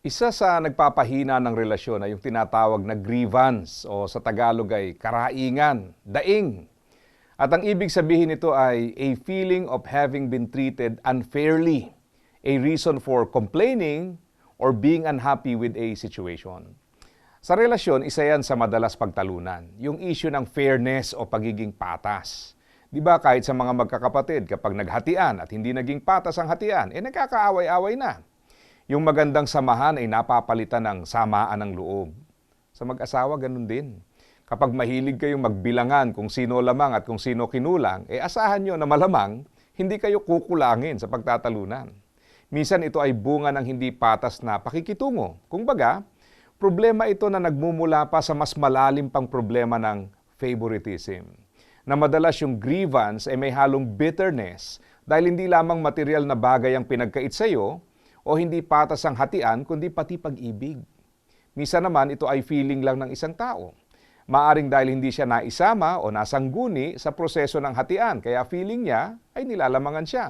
Isa sa nagpapahina ng relasyon ay yung tinatawag na grievance o sa Tagalog ay karaingan, daing. At ang ibig sabihin nito ay a feeling of having been treated unfairly, a reason for complaining or being unhappy with a situation. Sa relasyon, isa yan sa madalas pagtalunan, yung issue ng fairness o pagiging patas. Di ba kahit sa mga magkakapatid, kapag naghatian at hindi naging patas ang hatian, eh nagkakaaway-away na. Yung magandang samahan ay napapalitan ng samaan ng loob. Sa mag-asawa, ganun din. Kapag mahilig kayong magbilangan kung sino lamang at kung sino kinulang, eh asahan nyo na malamang hindi kayo kukulangin sa pagtatalunan. Minsan ito ay bunga ng hindi patas na pakikitungo. Kung baga, problema ito na nagmumula pa sa mas malalim pang problema ng favoritism. Na madalas yung grievance ay may halong bitterness dahil hindi lamang material na bagay ang pinagkait sa iyo o hindi patas ang hatian kundi pati pag-ibig. Misa naman ito ay feeling lang ng isang tao. Maaring dahil hindi siya naisama o nasangguni sa proseso ng hatian kaya feeling niya ay nilalamangan siya.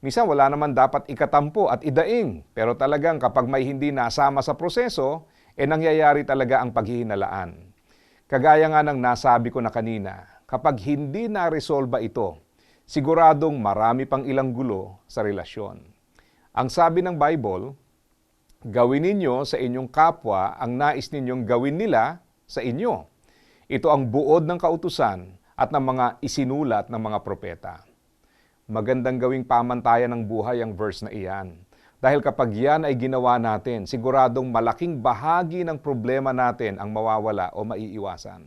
Misa wala naman dapat ikatampo at idaing pero talagang kapag may hindi nasama sa proseso, eh nangyayari talaga ang paghihinalaan. Kagaya nga ng nasabi ko na kanina, kapag hindi na-resolba ito, siguradong marami pang ilang gulo sa relasyon. Ang sabi ng Bible, gawin ninyo sa inyong kapwa ang nais ninyong gawin nila sa inyo. Ito ang buod ng kautusan at ng mga isinulat ng mga propeta. Magandang gawing pamantayan ng buhay ang verse na iyan. Dahil kapag yan ay ginawa natin, siguradong malaking bahagi ng problema natin ang mawawala o maiiwasan.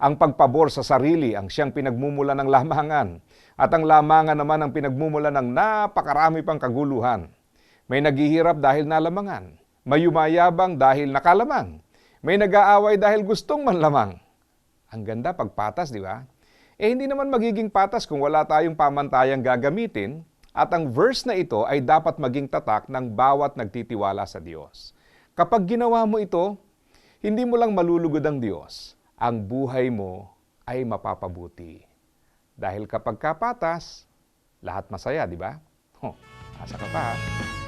Ang pagpabor sa sarili ang siyang pinagmumula ng lamangan at ang lamangan naman ang pinagmumula ng napakarami pang kaguluhan. May naghihirap dahil nalamangan, may yumayabang dahil nakalamang, may nag-aaway dahil gustong manlamang. Ang ganda pagpatas, di ba? Eh hindi naman magiging patas kung wala tayong pamantayang gagamitin at ang verse na ito ay dapat maging tatak ng bawat nagtitiwala sa Diyos. Kapag ginawa mo ito, hindi mo lang malulugod ang Diyos, ang buhay mo ay mapapabuti. Dahil kapag kapatas, lahat masaya, di ba? Huh, asa ka pa ha?